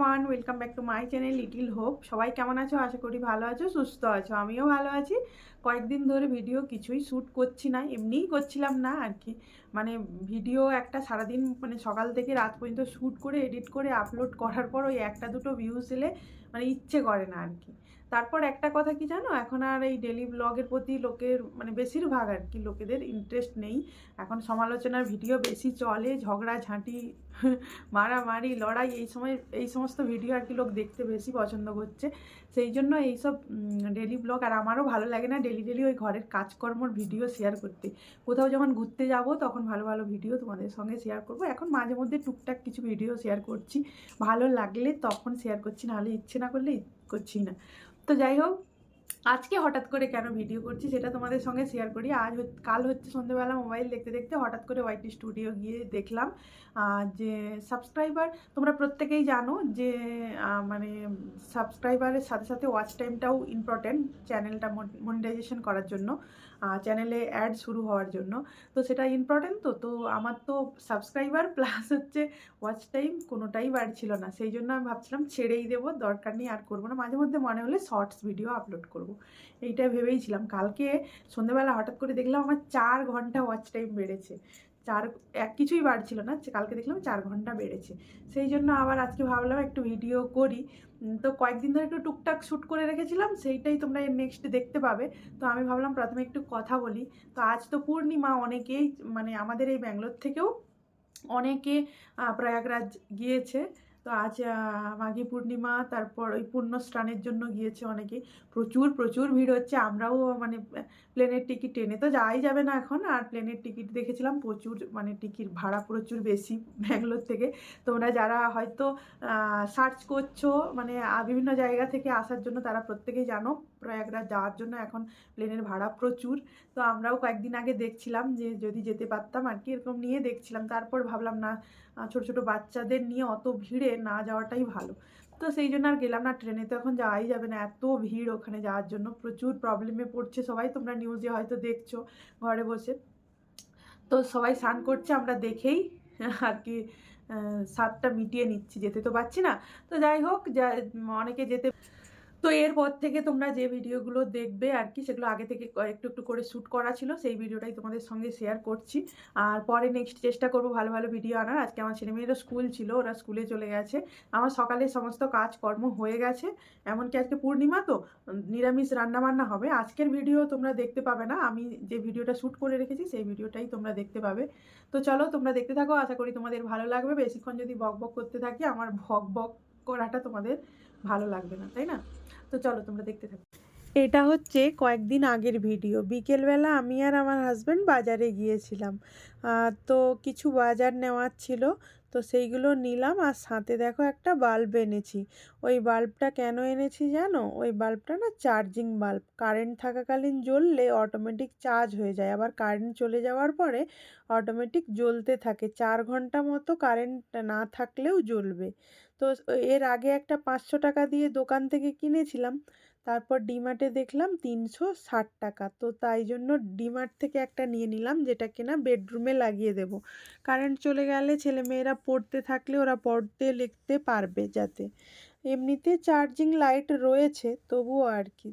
One welcome back to my channel little hope সবাই কেমন আছো? আশা করি ভালো আছো, সুস্থ আছো, আমিও ভালো আছি। কয়েকদিন ধরে ভিডিও কিছুই শ্যুট করছি না, এমনিই করছিলাম না আর কি। মানে ভিডিও একটা সারাদিন মানে সকাল থেকে রাত পর্যন্ত শ্যুট করে এডিট করে আপলোড করার পর ওই একটা দুটো ভিউজ এলে মানে ইচ্ছে করে না আর কি। তারপর একটা কথা কি জানো? এখন আর এই ডেলি ব্লগের প্রতি লোকের মানে বেশিরভাগ আর কি লোকেদের ইন্টারেস্ট নেই। এখন সমালোচনার ভিডিও বেশি চলে, ঝগড়া, ঝাঁটি, মারামারি, লড়াই, এই সময়, এই সমস্ত ভিডিও আর কি লোক দেখতে বেশি পছন্দ করছে। সেই জন্য এইসব ডেলি ব্লগ আর আমারও ভালো লাগে না ডেলি ডেলি ওই ঘরের কাজকর্মর ভিডিও শেয়ার করতে। কোথাও যখন ঘুরতে যাব, তখন ভালো ভালো ভিডিও তোমাদের সঙ্গে শেয়ার করব। এখন মাঝে মধ্যে টুকটাক কিছু ভিডিও শেয়ার করছি। ভালো লাগলে তখন শেয়ার করছি, নাহলে ইচ্ছে না করলে করছি না। তো যাই হোক, আজকে হঠাৎ করে কেন ভিডিও করছি সেটা তোমাদের সঙ্গে শেয়ার করি। আজ কাল হচ্ছে সন্ধ্যেবেলা মোবাইল দেখতে দেখতে হঠাৎ করে ওয়াইটি স্টুডিও গিয়ে দেখলাম যে সাবস্ক্রাইবার তোমরা প্রত্যেকেই জানো যে মানে সাবস্ক্রাইবারের সাথে সাথে ওয়াচ টাইমটাও ইম্পর্টেন্ট চ্যানেলটা মনিটাইজেশন করার জন্য। চ্যানেলে অ্যাড শুরু হওয়ার জন্য। তো সেটা ইম্পর্টেন্ট তো তো আমার তো সাবস্ক্রাইবার প্লাস হচ্ছে ওয়াচ টাইম কোনোটাই বাড়ছিল না। সেই জন্য আমি ভাবছিলাম ছেড়েই দেবো, দরকার নেই আর করব না। মাঝে মধ্যে মনে হলে শর্টস ভিডিও আপলোড করব। এইটা ভেবেই ছিলাম কালকে সন্ধ্যেবেলা হঠাৎ করে দেখলাম আমার চার ঘণ্টা ওয়াচ টাইম বেড়েছে। চার, এক কিছুই বাড়ছিল না। কালকে দেখলাম চার ঘণ্টা বেড়েছে। সেই জন্য আবার আজকে ভাবলাম একটু ভিডিও করি। তো কয়েকদিন ধরে একটু টুকটাক শ্যুট করে রেখেছিলাম, সেইটাই তোমরা নেক্সট দেখতে পাবে। তো আমি ভাবলাম প্রথমে একটু কথা বলি। তো আজ তো পূর্ণিমা, অনেকেই মানে আমাদের এই ব্যাঙ্গালোর থেকেও অনেকে প্রয়াগরাজ গিয়েছে। তো আজ মাঘি পূর্ণিমা, তারপর ওই পূর্ণ স্নানের জন্য গিয়েছে অনেকে। প্রচুর প্রচুর ভিড় হচ্ছে। আমরাও মানে প্লেনের টিকিট ট্রেনে তো যাওয়াই যাবে না এখন। আর প্লেনের টিকিট দেখেছিলাম, প্রচুর মানে টিকিট ভাড়া প্রচুর বেশি ব্যাঙ্গালোর থেকে। তোমরা যারা হয়তো সার্চ করছ মানে বিভিন্ন জায়গা থেকে আসার জন্য তারা প্রত্যেকেই জানো। প্রয়াগরাজ যাওয়ার জন্য এখন প্লেনের ভাড়া প্রচুর। তো আমরাও কয়েকদিন আগে দেখছিলাম যে যদি যেতে পারতাম আর কি এরকম নিয়ে দেখছিলাম। তারপর ভাবলাম, না, ছোট ছোট বাচ্চাদের নিয়ে অত ভিড়ে না যাওয়াটাই ভালো। তো সেই জন্য আর গেলাম না ট্রেনে। তো এখন যাওয়াই যাবে না। এত ভিড় ওখানে যাওয়ার জন্য। প্রচুর প্রবলেমে পড়ছে সবাই। তোমরা নিউজে হয়তো দেখছ ঘরে বসে। তো সবাই স্নান করছে, আমরা দেখেই আর কি স্বাদটা মিটিয়ে নিচ্ছি। যেতে তো পারছি না। তো যাই হোক, যা, অনেকে যেতে তো এরপর থেকে তোমরা যে ভিডিওগুলো দেখবে আর কি, সেগুলো আগে থেকে একটু একটু করে শ্যুট করা ছিল, সেই ভিডিওটাই তোমাদের সঙ্গে শেয়ার করছি। আর পরে নেক্সট চেষ্টা করব ভালো ভালো ভিডিও আনার। আজকে আমার ছেলে ছেলেমেয়েরও স্কুল ছিল, ওরা স্কুলে চলে গেছে। আমার সকালে সমস্ত কাজকর্ম হয়ে গেছে। এমনকি আজকে পূর্ণিমা তো নিরামিষ রান্নাবান্না হবে। আজকের ভিডিও তোমরা দেখতে পাবে না। আমি যে ভিডিওটা শ্যুট করে রেখেছি, সেই ভিডিওটাই তোমরা দেখতে পাবে। তো চলো তোমরা দেখতে থাকো। আশা করি তোমাদের ভালো লাগবে। বেশিক্ষণ যদি বক বক করতে থাকি, আমার ভক বক করাটা তোমাদের ভালো লাগবে না, তাই না? তো চলো তোমরা দেখতে থাকো। এটা হচ্ছে কয়েকদিন আগের ভিডিও। বিকেলবেলা আমি আর আমার হাজব্যান্ড বাজারে গিয়েছিলাম। তো কিছু বাজার নেওয়ার ছিল। তো সেইগুলো নিলাম। আর সাথে দেখো একটা বাল্ব এনেছি। ওই বাল্বটা কেন এনেছি জানো? ওই বাল্বটা না চার্জিং বাল্ব। কারেন্ট থাকাকালীন জ্বললে অটোমেটিক চার্জ হয়ে যায়। আবার কারেন্ট চলে যাওয়ার পরে অটোমেটিক জ্বলতে থাকে। চার ঘণ্টা মতো কারেন্ট না থাকলেও জ্বলবে। তো এর আগে একটা পাঁচশো টাকা দিয়ে দোকান থেকে কিনেছিলাম। তারপর ডিমার্টে দেখলাম তিনশো ষাট টাকা। তো তাই জন্য ডিমার্ট থেকে একটা নিয়ে নিলাম, যেটা কিনা বেডরুমে লাগিয়ে দেব। কারেন্ট চলে গেলে ছেলেমেয়েরা পড়তে থাকলে ওরা পড়তে লিখতে পারবে যাতে। এমনিতে চার্জিং লাইট রয়েছে, তবুও আর কি।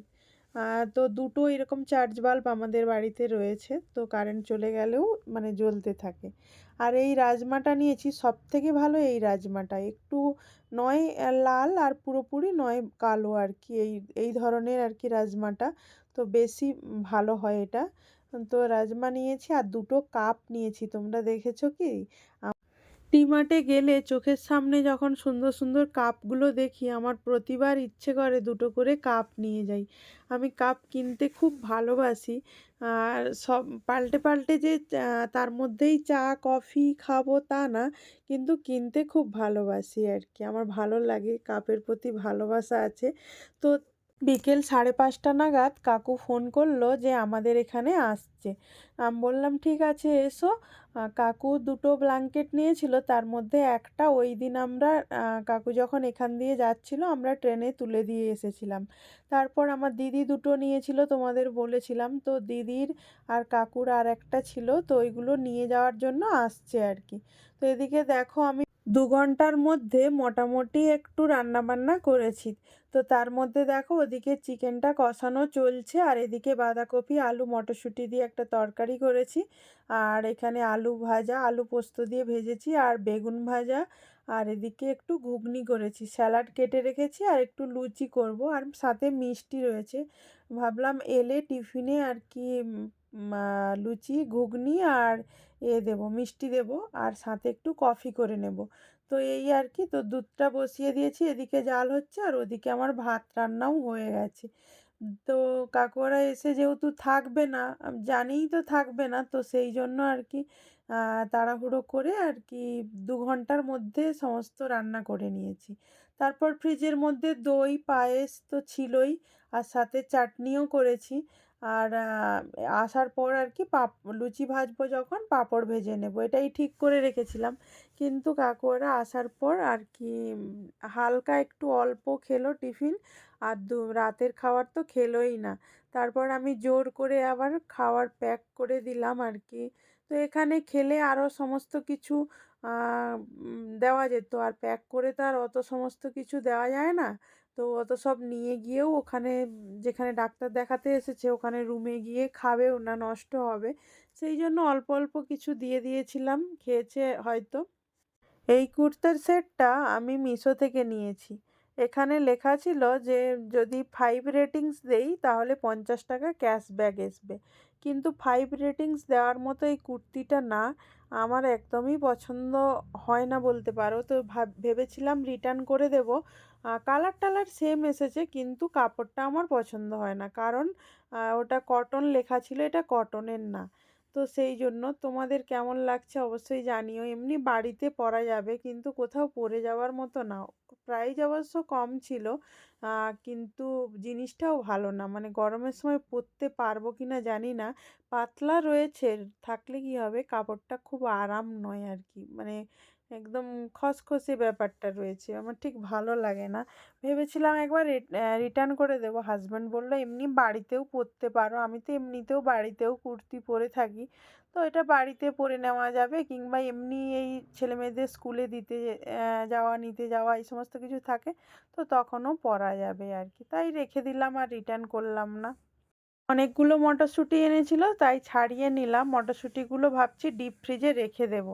তো দুটো এরকম চার্জ বাল্ব আমাদের বাড়িতে রয়েছে, তো কারেন্ট চলে গেলেও মানে জ্বলতে থাকে। আর এই রাজমাটা নিয়েছি সব থেকে ভালো এই রাজমাটা। একটু নয় লাল আর পুরোপুরি নয় কালো আর কি, এই এই ধরনের আর কি রাজমাটা। তো বেশি ভালো হয় এটা। তো রাজমা নিয়েছি আর দুটো কাপ নিয়েছি, তোমরা দেখেছ কি? ডিমার্টে গেলে চোখের সামনে যখন সুন্দর সুন্দর কাপগুলো দেখি, আমার প্রতিবার ইচ্ছে করে দুটো করে কাপ নিয়ে যাই। আমি কাপ কিনতে খুব ভালোবাসি। আর সব পাল্টে পাল্টে যে তার মধ্যেই চা, কফি খাব তা না, কিন্তু কিনতে খুব ভালোবাসি আর কি। আমার ভালো লাগে, কাপের প্রতি ভালোবাসা আছে। তো বিকেল সাড়ে পাঁচটা নাগাদ কাকু ফোন করল যে আমাদের এখানে আসছে। আমি বললাম, ঠিক আছে, এসো। কাকু দুটো ব্ল্যাঙ্কেট নিয়েছিল, তার মধ্যে একটা ওই দিন আমরা কাকু যখন এখান দিয়ে যাচ্ছিল, আমরা ট্রেনে তুলে দিয়ে এসেছিলাম। তারপর আমার দিদি দুটো নিয়েছিল, তোমাদের বলেছিলাম। তো দিদির আর কাকুর আর একটা ছিল, তো ওইগুলো নিয়ে যাওয়ার জন্য আসছে আর কি। তো এদিকে দেখো, আমি দু ঘণ্টার মধ্যে মোটামুটি একটু রান্নাবান্না করেছি। তো তার মধ্যে দেখো ওদিকে চিকেনটা কষানো চলছে আর এদিকে বাঁধাকপি, আলু, মটরশুঁটি দিয়ে একটা তরকারি করেছি। আর এখানে আলু ভাজা, আলু পোস্ত দিয়ে ভেজেছি আর বেগুন ভাজা। আর এদিকে একটু ঘুগনি করেছি, স্যালাড কেটে রেখেছি আর একটু লুচি করব। আর সাথে মিষ্টি রয়েছে। ভাবলাম এলে টিফিনে আর কি লুচি, ঘুগনি আর এ দেবো, মিষ্টি দেবো আর সাথে একটু কফি করে নেব। তো এই আর কি, তো দুধটা বসিয়ে দিয়েছি, এদিকে জাল হচ্ছে আর ওদিকে আমার ভাত রান্নাও হয়ে গেছে। তো কাকুরা এসে যেহেতু থাকবে না জানিই তো থাকবে না, তো সেই জন্য আর কি তাড়াহুড়ো করে আর কি দু ঘণ্টার মধ্যে সমস্ত রান্না করে নিয়েছি। তারপর ফ্রিজের মধ্যে দই, পায়েস তো ছিলই আর সাথে চাটনিও করেছি। আর আসার পর আর কি পাপ, লুচি ভাজবো যখন, পাঁপড় ভেজে নেব। এটাই ঠিক করে রেখেছিলাম। কিন্তু কাকুরা আসার পর আর কি হালকা একটু অল্প খেলো টিফিন। আর দু, রাতের খাবার তো খেলোই না। তারপর আমি জোর করে আবার খাওয়ার প্যাক করে দিলাম আর কি। তো এখানে খেলে আরও সমস্ত কিছু দেওয়া যেত। আর প্যাক করে তো আর অত সমস্ত কিছু দেওয়া যায় না। তো অত সব নিয়ে গিয়েও ওখানে যেখানে ডাক্তার দেখাতে এসেছে, ওখানে রুমে গিয়ে খাবেও না নষ্ট হবে। সেই জন্য অল্প অল্প কিছু দিয়ে দিয়েছিলাম, খেয়েছে হয়তো। এই কুর্তার সেটটা আমি মিশো থেকে নিয়েছি। এখানে লেখা ছিল যে, যদি ফাইভ রেটিংস দেই, তাহলে পঞ্চাশ টাকা ক্যাশব্যাক আসবে। কিন্তু ফাইভ রেটিংস দেওয়ার মতো এই কুর্তিটা না, আমার একদমই পছন্দ হয় না বলতে পারো। তো ভাব, ভেবেছিলাম রিটার্ন করে দেব। কালার টালার সেম এসেছে কিন্তু কাপড়টা আমার পছন্দ হয় না। কারণ ওটা কটন লেখা ছিল, এটা কটনের না। তো সেই জন্য তোমাদের কেমন লাগছে অবশ্যই জানিও। এমনি বাড়িতে পরা যাবে কিন্তু কোথাও পরে যাওয়ার মতো না। প্রাইস অবশ্য কম ছিল কিন্তু জিনিসটাও ভালো না। মানে গরমের সময় পরতে পারব কি না জানি না। পাতলা রয়েছে, থাকলে কি হবে? কাপড়টা খুব আরাম নয় আর কি। মানে একদম খসখসে ব্যাপারটা রয়েছে। আমার ঠিক ভালো লাগে না। ভেবেছিলাম একবার রিটার্ন করে দেবো। হাজব্যান্ড বলল, এমনি বাড়িতেও পরতে পারো। আমি তো এমনিতেও বাড়িতেও কুর্তি পরে থাকি। তো এটা বাড়িতে পরে নেওয়া যাবে কিংবা এমনি এই ছেলে মেয়েদের স্কুলে দিতে যাওয়া, নিতে যাওয়া এই সমস্ত কিছু থাকে, তো তখনও পরা যাবে আর কি। তাই রেখে দিলাম আর রিটার্ন করলাম না। অনেকগুলো মটরশুঁটি এনেছিল তাই ছাড়িয়ে নিলাম। মটরশুঁটিগুলো ভাবছি ডিপ ফ্রিজে রেখে দেব।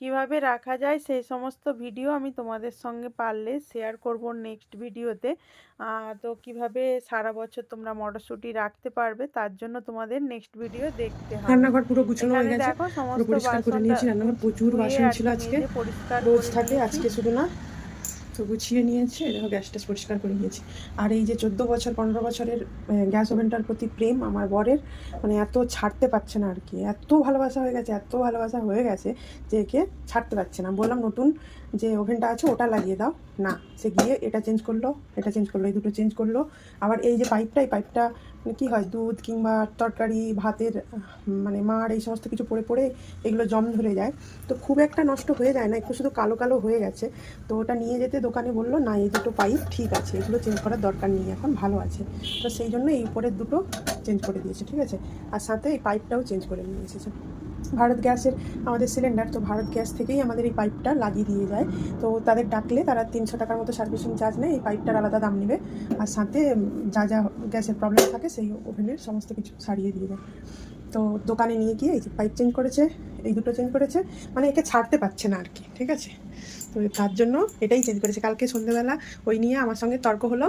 কীভাবে রাখা যায় সেই সমস্ত ভিডিও আমি তোমাদের সঙ্গে পারলে শেয়ার করব নেক্সট ভিডিওতে তো। কীভাবে সারা বছর তোমরা মটরশুঁটি রাখতে পারবে তার জন্য তোমাদের নেক্সট ভিডিও দেখতে হবে। রান্নাঘর পুরো গুছানো হয়ে গেছে। দেখো পুরো সমস্ত পরিষ্কার করে নিয়েছি রান্নাঘর প্রচুর বাসন ছিল আজকে। পরিষ্কার রোজ থাকে আজকে শুধু না তো গুছিয়ে নিয়েছে দেখো গ্যাস ট্যাস পরিষ্কার করে নিয়েছি। আর এই যে চোদ্দ বছর, পনেরো বছরের গ্যাস ওভেনটার প্রতি প্রেম আমার বরের মানে এত ছাড়তে পারছে না আর কি। এত ভালোবাসা হয়ে গেছে, এত ভালোবাসা হয়ে গেছে যে একে ছাড়তে পারছে না। বললাম, নতুন যে ওভেনটা আছে, ওটা লাগিয়ে দাও। না, সে গিয়ে এটা চেঞ্জ করল, এটা চেঞ্জ করল, এই দুটো চেঞ্জ করল। আবার এই যে পাইপটা এই পাইপটা মানে কী হয়, দুধ কিংবা তরকারি, ভাতের মানে মার, এই সমস্ত কিছু পড়ে পড়ে এগুলো জম ধরে যায়। তো খুব একটা নষ্ট হয়ে যায় না, একটু শুধু কালো কালো হয়ে গেছে। তো ওটা নিয়ে যেতে দোকানে বলল, না, এই দুটো পাইপ ঠিক আছে, এগুলো চেঞ্জ করার দরকার নেই, এখন ভালো আছে। তো সেই জন্য এই উপরের দুটো চেঞ্জ করে দিয়েছে, ঠিক আছে? আর সাথে এই পাইপটাও চেঞ্জ করে নিয়ে এসেছে। ভারত গ্যাসের আমাদের সিলিন্ডার তো ভারত গ্যাস থেকেই আমাদের এই পাইপটা লাগিয়ে দিয়ে যায়। তো তাদের ডাকলে তারা তিনশো টাকার মতো সার্ভিসিং চার্জ নেয়, এই পাইপটার আলাদা দাম নেবে। আর সাথে যা যা গ্যাসের প্রবলেম থাকে, সেই ওভেনের সমস্ত কিছু সারিয়ে দিয়ে দেয়। তো দোকানে নিয়ে গিয়ে এই যে পাইপ চেঞ্জ করেছে, এই দুটো চেঞ্জ করেছে মানে একে ছাড়তে পারছে না আর কি, ঠিক আছে? তো তার জন্য এটাই চেঞ্জ করেছে। কালকে সন্ধ্যেবেলা ওই নিয়ে আমার সঙ্গে তর্ক হলো।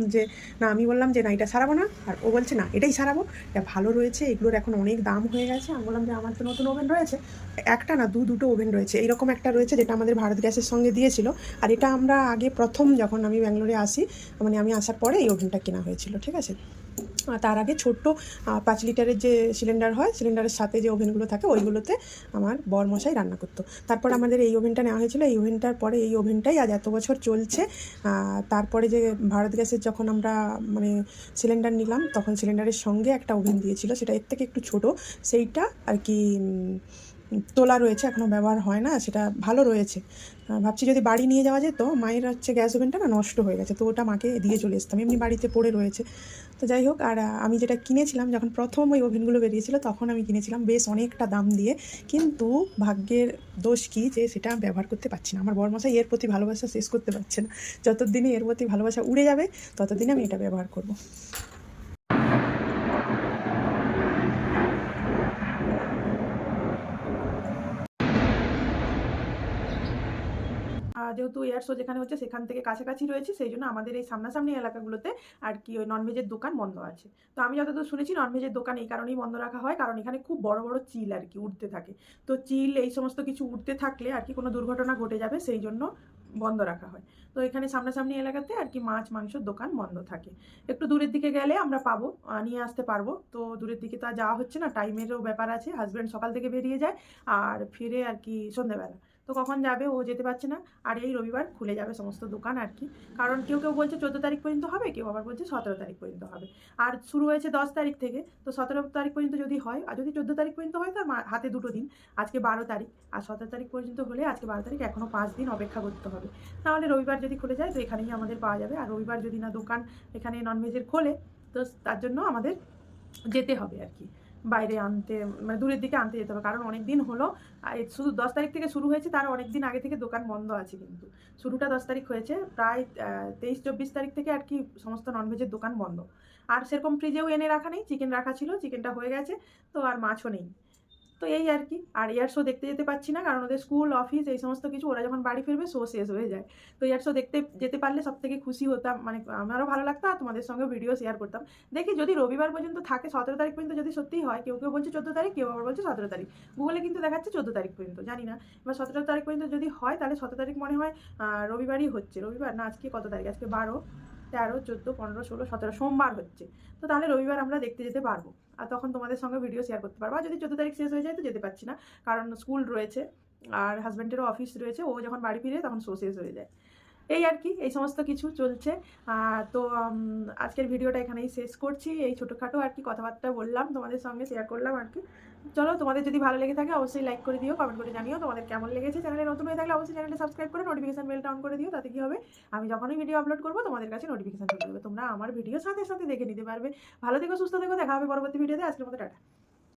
যে, না, আমি বললাম যে, না, এটা সারাবো না। আর ও বলছে, না, এটাই সারাবো। এটা ভালো রয়েছে, এগুলোর এখন অনেক দাম হয়ে গেছে। আমি বললাম যে, আমার তো নতুন ওভেন রয়েছে। একটা না দু দুটো ওভেন রয়েছে। এইরকম একটা রয়েছে যেটা আমাদের ভারত গ্যাসের সঙ্গে দিয়েছিল। আর এটা আমরা আগে প্রথম যখন আমি ব্যাঙ্গালোরে আসি মানে আমি আসার পরে এই ওভেনটা কেনা হয়েছিল, ঠিক আছে? তার আগে ছোট্ট পাঁচ লিটারের যে সিলিন্ডার হয় সিলিন্ডারের সাথে যে ওভেনগুলো থাকে, ওইগুলোতে আমার বরমশাই রান্না করতো। তারপর আমাদের এই ওভেনটা নেওয়া হয়েছিল। এই ওভেনটার পরে এই ওভেনটাই আজ এত বছর চলছে। তারপরে যে ভারত গ্যাসের যখন আমরা মানে সিলিন্ডার নিলাম, তখন সিলিন্ডারের সঙ্গে একটা ওভেন দিয়েছিল। সেটা এর থেকে একটু ছোট। সেইটা আর কি তোলা রয়েছে এখনও ব্যবহার হয় না, সেটা ভালো রয়েছে। ভাবছি যদি বাড়ি নিয়ে যাওয়া যেত, মায়ের হচ্ছে গ্যাস ওভেনটা না নষ্ট হয়ে গেছে, তো ওটা মাকে দিয়ে চলে আসতাম এমনি বাড়িতে পড়ে রয়েছে। তো যাই হোক, আর আমি যেটা কিনেছিলাম, যখন প্রথম ওই ওভেনগুলো বেরিয়েছিল, তখন আমি কিনেছিলাম বেশ অনেকটা দাম দিয়ে। কিন্তু ভাগ্যের দোষ কী যে, সেটা ব্যবহার করতে পারছি না। আমার বরমশাই এর প্রতি ভালোবাসা শেষ করতে পারছে না। যতদিনে এর প্রতি ভালোবাসা উড়ে যাবে, ততদিনে আমি এটা ব্যবহার করব। যেহেতু এয়ার শো যেখানে হচ্ছে সেখান থেকে কাছাকাছি রয়েছে, সেই জন্য আমাদের এই সামনাসামনি এলাকাগুলোতে আর কি ওই ননভেজের দোকান বন্ধ আছে। তো আমি যতদূর শুনেছি ননভেজের দোকান এই কারণেই বন্ধ রাখা হয়, কারণ এখানে খুব বড় বড় চিল আর কি উঠতে থাকে। তো চিল এই সমস্ত কিছু উঠতে থাকলে আর কি কোনো দুর্ঘটনা ঘটে যাবে, সেই জন্য বন্ধ রাখা হয়। তো এখানে সামনাসামনি এলাকাতে আর কি মাছ মাংসের দোকান বন্ধ থাকে। একটু দূরের দিকে গেলে আমরা পাবো নিয়ে আসতে পারব। তো দূরের দিকে তো আর যাওয়া হচ্ছে না টাইমেরও ব্যাপার আছে হাজব্যান্ড সকাল থেকে বেরিয়ে যায়, আর ফিরে আর কি সন্ধেবেলা তো কখন যাবে ও যেতে পারছে না। আর এই রবিবার খুলে যাবে সমস্ত দোকান আর কি। কারণ কেউ কেউ বলছে চোদ্দ তারিখ পর্যন্ত হবে, কেউ আবার বলছে সতেরো তারিখ পর্যন্ত হবে। আর শুরু হয়েছে দশ তারিখ থেকে, তো সতেরো তারিখ পর্যন্ত যদি হয়, আর যদি চোদ্দ তারিখ পর্যন্ত হয় মা- হাতে দুটো দিন, আজকে বারো তারিখ। আর সতেরো তারিখ পর্যন্ত হলে আজকে বারো তারিখ এখনও পাঁচ দিন অপেক্ষা করতে হবে। তাহলে রবিবার যদি খুলে যায়, তো এখানেই আমাদের পাওয়া যাবে। আর রবিবার যদি না দোকান এখানে ননভেজের খোলে, তো তার জন্য আমাদের যেতে হবে আর কি। বাইরে আনতে মানে দূরের দিকে আনতে যেতে হবে। কারণ অনেক দিন হলো শুধু দশ তারিখ থেকে শুরু হয়েছে, তার অনেক দিন আগে থেকে দোকান বন্ধ আছে কিন্তু। শুরুটা দশ তারিখ হয়েছে, প্রায় তেইশ, চব্বিশ তারিখ থেকে আর কি সমস্ত ননভেজের দোকান বন্ধ। আর সেরকম ফ্রিজেও এনে রাখা নেই চিকেন রাখা ছিল চিকেনটা হয়ে গেছে, তো আর মাছও নেই। তো এই আর কি। আর এয়ার শো দেখতে যেতে পারছি না, কারণ ওদের স্কুল অফিস এই সমস্ত কিছু, ওরা যখন বাড়ি ফিরবে শো শেষ হয়ে যায়। তো এয়ার শো দেখতে যেতে পারলে সব থেকে খুশি হতাম মানে আমারও ভালো লাগতো আর তোমাদের সঙ্গে ভিডিও শেয়ার করতাম। দেখি যদি রবিবার পর্যন্ত থাকে, সতেরো তারিখ পর্যন্ত যদি সত্যিই হয়, কেউ কেউ বলছে চোদ্দ তারিখ, কেউ আবার বলছে সতেরো তারিখ। গুগলে কিন্তু দেখাচ্ছে চোদ্দ তারিখ পর্যন্ত, জানি না। এবার সতেরো তারিখ পর্যন্ত যদি হয়, তাহলে সতেরো তারিখ মনে হয় রবিবারই হচ্ছে। রবিবার না, আজকে কত তারিখ? আজকে বারো। তেরো, চোদ্দ, পনেরো, ষোলো, সতেরো সোমবার হচ্ছে। তো তাহলে রবিবার আমরা দেখতে যেতে পারব। আর তখন তোমাদের সঙ্গে ভিডিও শেয়ার করতে পারব। আর যদি চোদ্দ তারিখ শেষ হয়ে যায় তো যেতে পারছি না। কারণ স্কুল রয়েছে, আর হাজব্যান্ডেরও অফিস রয়েছে। ও যখন বাড়ি ফিরে তখন শো শেষ হয়ে যায়। এই আর কি, এই সমস্ত কিছু চলছে। তো আজকের ভিডিওটা এখানেই শেষ করছি। এই ছোটোখাটো আর কি কথাবার্তা বললাম, তোমাদের সঙ্গে শেয়ার করলাম আর কি। চলো, তোমাদের যদি ভালো লেগে থাকে অবশ্যই লাইক করে দিও কমেন্ট করে জানিও তোমাদের কেমন লেগেছে চ্যানেলে নতুন হয়ে থাকলে অবশ্যই চ্যানেলটা সাবস্ক্রাইব করে নোটিফিকেশন বেলটা অন করে দিও, তাতে কি হবে? আমি যখনই ভিডিও আপলোড করব, তোমাদের কাছে নোটিফিকেশন চলে তোমরা আমার ভিডিও সাথে সাথে দেখে নিতে পারবে। ভালো থেকো, সুস্থ থেকো, দেখা হবে পরবর্তী ভিডিওতে আজকের মতো টাটা।